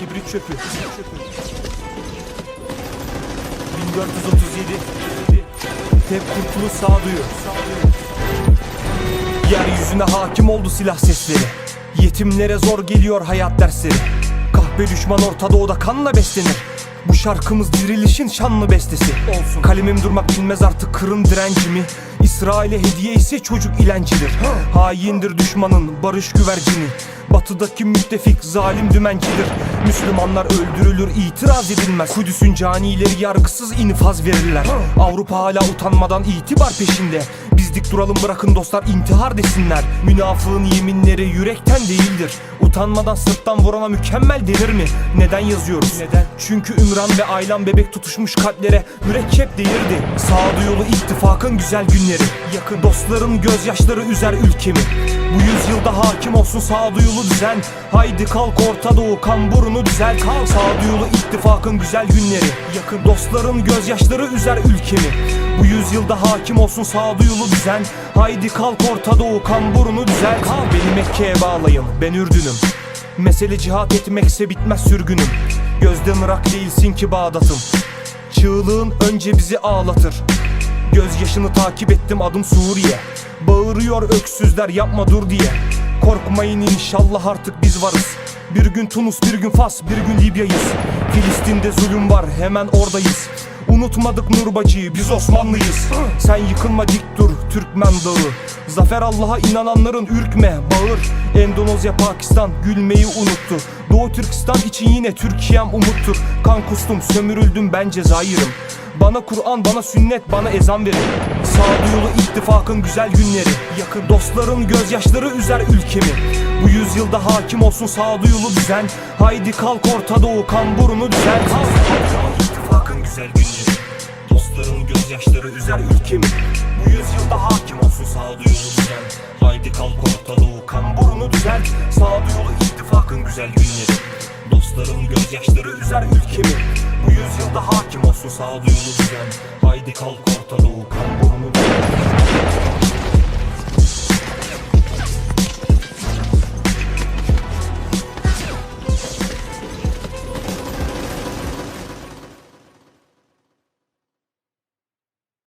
çöpü. çöpü. 1437 Tep kurtuluş sağduyu. Yeryüzüne hakim oldu silah sesleri Yetimlere zor geliyor hayat dersleri Kahpe düşman Orta Doğu'da kanla beslenir Bu şarkımız dirilişin şanlı bestesi Olsun Kalemim durmak bilmez artık kırın direncimi İsrail'e hediye ise çocuk ilencidir. Haindir düşmanın barış güvercini. Batıdaki müttefik zalim dümencidir. Müslümanlar öldürülür itiraz edilmez. Kudüs'ün canileri yargısız infaz verirler. Avrupa hala utanmadan itibar peşinde. Biz dik duralım bırakın dostlar intihar desinler. Münafığın yeminleri yürekten değildir. Utanmadan sırttan vurana mükemmel denir mi? Neden yazıyoruz? Neden? Çünkü Ümran ve Aylan bebek tutuşmuş kalplere mürekkep değirdi. Sağduyulu ittifakın güzel günleri Yakın dostların gözyaşları üzer ülkemi. Bu yüzyılda hakim olsun sağduyulu düzen. Haydi kalk Orta Doğu kamburunu düzelt. Kalk sağduyulu ittifakın güzel günleri. Yakın dostların gözyaşları üzer ülkemi. Bu yüzyılda hakim olsun sağduyulu düzen. Haydi kalk Orta Doğu kamburunu düzelt. Kalk beni Mekke'ye bağlayın ben Ürdün'üm. Mesele cihat etmekse bitmez sürgünüm. Gözden ırak değilsin ki Bağdat'ım. Çığlığın önce bizi ağlatır Gözyaşını takip ettim adım Suriye. Bağırıyor öksüzler yapma dur diye. Korkmayın inşallah artık biz varız. Bir gün Tunus bir gün Fas bir gün Libya'yız. Filistin'de zulüm var hemen oradayız. Unutmadık Nurbacı'yı biz Osmanlıyız. Sen yıkılma dik dur Türkmen dağı. Zafer Allah'a inananların ürkme bağır. Endonezya Pakistan gülmeyi unuttu. Doğu Türkistan için yine Türkiye'm umuttur. Kan kustum sömürüldüm ben Cezayir'im bana Kur'an, bana sünnet, bana ezan verin. Sağduyulu ittifakın güzel günleri. Yakın dostların gözyaşları üzer ülkemi. Bu yüzyılda hakim olsun sağduyulu düzen. Haydi kalk Orta Doğu kamburunu düzelt Sağduyulu ittifakın güzel günleri. Dostların gözyaşları üzer ülkemi. Bu yüzyılda hakim olsun sağduyulu düzen. Haydi kalk Orta Doğu kamburunu düzelt Sağduyulu ittifakın güzel günleri. Dostların gözyaşları üzer ülkemi. Bu yüzyılda hakim olsun sağduyulu düzen Haydi kalk Orta Doğu kamburunu düzelt